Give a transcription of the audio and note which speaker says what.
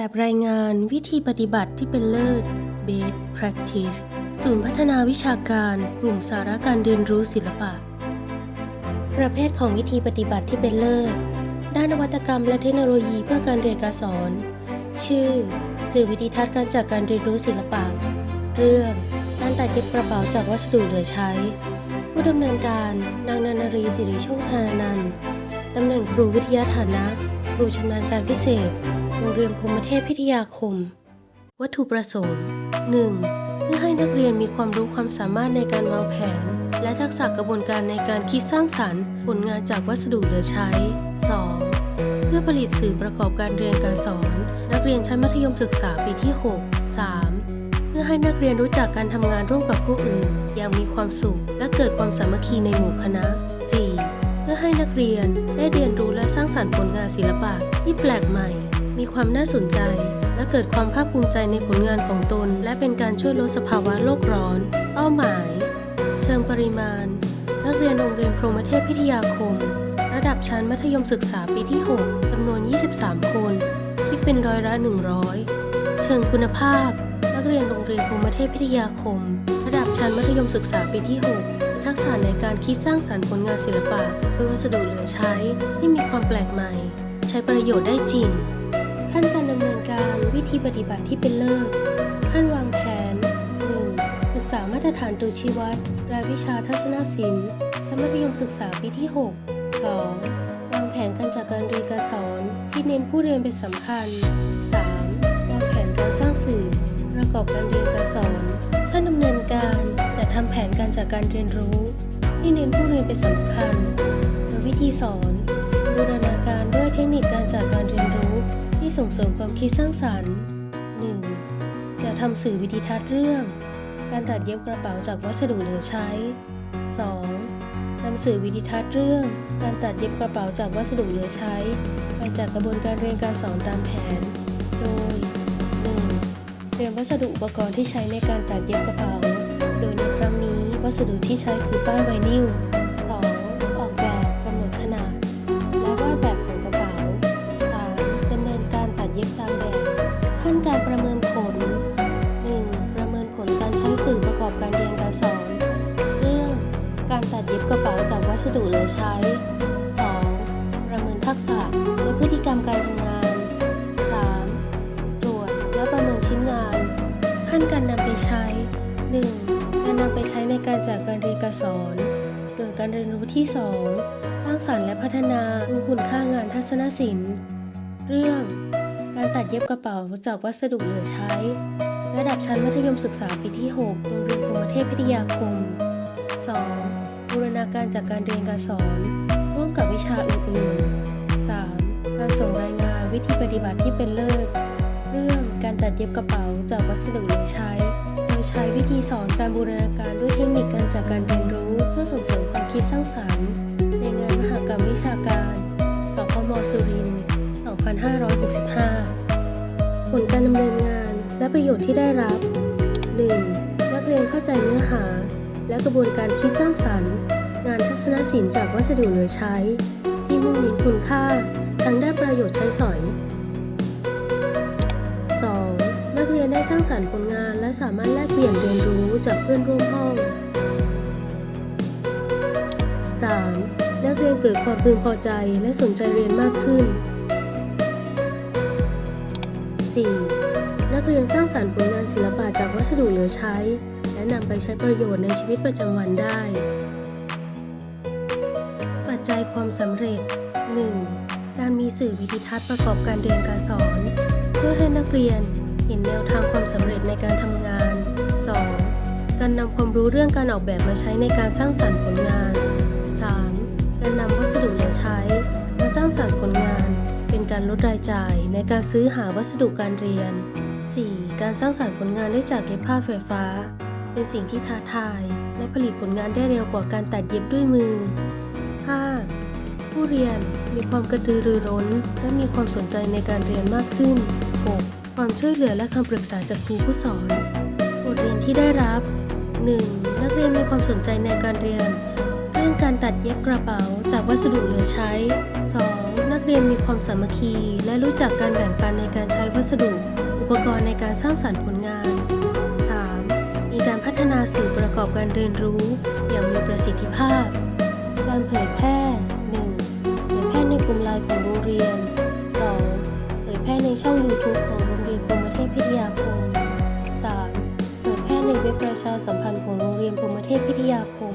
Speaker 1: แบบรายงานวิธีปฏิบัติที่เป็นเลิศ Best Practice ศูนย์พัฒนาวิชาการกลุ่มสาระการเรียนรู้ศิลปะ ประเภทของวิธีปฏิบัติที่เป็นเลิศ ด้านนวัตกรรมและเทคโนโลยีเพื่อการเรียนการสอน ชื่อ สื่อวิธีทัศน์การจัดการเรียนรู้ศิลปะ เรื่องการตัดเย็บกระเป๋าจากวัสดุเหลือใช้ ผู้ดำเนินการนางนันนารีสิริโชคธานันท์ตำแหน่งครูวิทยาฐานะ ครูชำนาญการพิเศษ โรงเรียนพรมเทพพิทยาคม วัตถุประสงค์ 1. เพื่อให้นักเรียนมีความรู้ความสามารถในการวางแผน และทักษะกระบวนการในการคิดสร้างสรรค์ ผลงานจากวัสดุเหลือใช้ 2. เพื่อผลิตสื่อประกอบการเรียนการสอน นักเรียนชั้นมัธยมศึกษาปีที่ 6 3. เพื่อให้นักเรียนรู้จักการทำงานร่วมกับผู้อื่น อย่างมีความสุข และเกิดความสามัคคีในหมู่คณะ 4. เพื่อให้นักเรียนได้เรียนรู้และสร้างสรรค์ผลงานศิลปะที่แปลกใหม่ มีความน่าสนใจ และเกิดความภาคภูมิใจในผลงานของตน และเป็นการช่วยลดสภาวะโลกร้อน เป้าหมาย เชิงปริมาณ นักเรียนโรงเรียนพรหมเทพพิทยาคม ระดับชั้นมัธยมศึกษาปีที่ 6จำนวน 23 คน คิดเป็นร้อยละ 100 เชิงคุณภาพ นักเรียนโรงเรียนพรหมเทพพิทยาคม ระดับชั้นมัธยมศึกษาปีที่ 6ทักษะในการคิดสร้างสรรค์ผลงานศิลปะด้วยวัสดุเหลือใช้ที่มีความแปลกใหม่ ใช้ประโยชน์ได้จริง ขั้นการดำเนินการวิธีปฏิบัติที่เป็นเลิศขั้นวางแผน 1. ศึกษามาตรฐานตัวชี้วัด รายวิชาทัศนศิลป์ชั้นมัธยมศึกษาปีที่ 6 2. วางแผนการจัดการเรียนการสอนที่เน้นผู้เรียนเป็นสำคัญ 3. วางแผนการสร้างสื่อ ประกอบการเรียนการสอนขั้นดำเนินการจัดทำแผนการจัดการเรียนรู้ ที่เน้นผู้เรียนเป็นสำคัญโดยวิธีสอนบูรณา สริมความคิดสร้างสรรค์ 1. อย่าทำสื่อวิดีทัศน์เรื่อง การตัดเย็บกระเป๋าจากวัสดุเหลือใช้ 2. นำสื่อวิดีทัศน์เรื่อง การตัดเย็บกระเป๋าจากวัสดุเหลือใช้ ไปจากกระบวนการเรียนการสอนตามแผน โดย 1. เตรียมวัสดุอุปกรณ์ที่ใช้ในการตัดเย็บกระเป๋า โดยในครั้งนี้วัสดุที่ใช้คือป้ายไวนิล ตัดเย็บกระเป๋าจากวัสดุเหลือใช้ 2. ประเมินทักษะและพฤติกรรมการทำงาน 3. ตรวจและประเมินชิ้นงาน ขั้นการนำไปใช้ 1. การนำไปใช้ในการจัดการเรียนการสอน โดยการเรียนรู้ที่ 2 สร้างสรรค์และพัฒนารู้คุณค่างานทัศนศิลป์ เรื่องการตัดเย็บกระเป๋าจากวัสดุเหลือใช้ ระดับชั้นมัธยมศึกษาปีที่ 6 โรงเรียนพรมเทพพิทยาคม 2. บูรณาการจากการเรียนการสอน ร่วมกับวิชาอื่นๆ 3. การส่งรายงานวิธีปฏิบัติที่เป็นเลิศ เรื่องการตัดเย็บกระเป๋าจากวัสดุเหลือใช้ โดยใช้วิธีสอนการบูรณาการด้วยเทคนิคการจัดการเรียนรู้ เพื่อส่งเสริมความคิดสร้างสรรค์ ในงานมหกรรมวิชาการสพมสุรินทร์ 2565 ผลการดำเนินงานและประโยชน์ที่ได้รับ 1. นักเรียนเข้าใจเนื้อหา และกระบวนการคิดสร้างสรรค์ งานทัศนศิลป์จากวัสดุเหลือใช้ ที่มุ่งเน้นคุณค่าทั้งด้านประโยชน์ใช้สอย 2. นักเรียนได้สร้างสรรค์ผลงาน และสามารถแลกเปลี่ยนเรียนรู้จากเพื่อนร่วมห้อง 3. นักเรียนเกิดความพึงพอใจและสนใจเรียนมากขึ้น 4. นักเรียนสร้างสรรค์ผลงานศิลปะจากวัสดุเหลือใช้ และนำไปใช้ประโยชน์ในชีวิตประจำวันได้ ปัจจัยความสำเร็จ 1. การมีสื่อวิดิทัศน์ประกอบการเรียนการสอน เพื่อให้นักเรียนเห็นแนวทางความสำเร็จในการทำงาน 2. การนำความรู้เรื่องการออกแบบมาใช้ในการสร้างสรรค์ผลงาน 3. การนำวัสดุเหลือใช้มาสร้างสรรค์ผลงาน เป็นการลดรายจ่ายในการซื้อหาวัสดุการเรียน 4. การสร้างสรรค์ผลงานด้วยจากเย็บผ้าไฟฟ้า เป็นสิ่งที่ท้าทาย และผลิตผลงานได้เร็วกว่าการตัดเย็บด้วยมือ 5. ผู้เรียนมีความกระตือรือร้น และมีความสนใจในการเรียนมากขึ้น 6. ความช่วยเหลือและคำปรึกษาจากครูผู้สอน บทเรียนที่ได้รับ 1. นักเรียนมีความสนใจในการเรียน เรื่องการตัดเย็บกระเป๋าจากวัสดุเหลือใช้ 2. นักเรียนมีความสามัคคี และรู้จักการแบ่งปันในการใช้วัสดุ อุปกรณ์ในการสร้างสรรค์ผลงาน ฒนาสื่อประกอบการเรียนรู้ อย่างมีประสิทธิภาพ การเผยแพร่ 1. เผยแพร่ในกลุ่มไลน์ของโรงเรียน 2. เผยแพร่ในช่อง YouTube ของโรงเรียนกรหมเทพพิทยาคม 3. เผยแพร่ในเว็บประชาสัมพันธ์ของโรงเรียนกรหมเทพพิทยาคม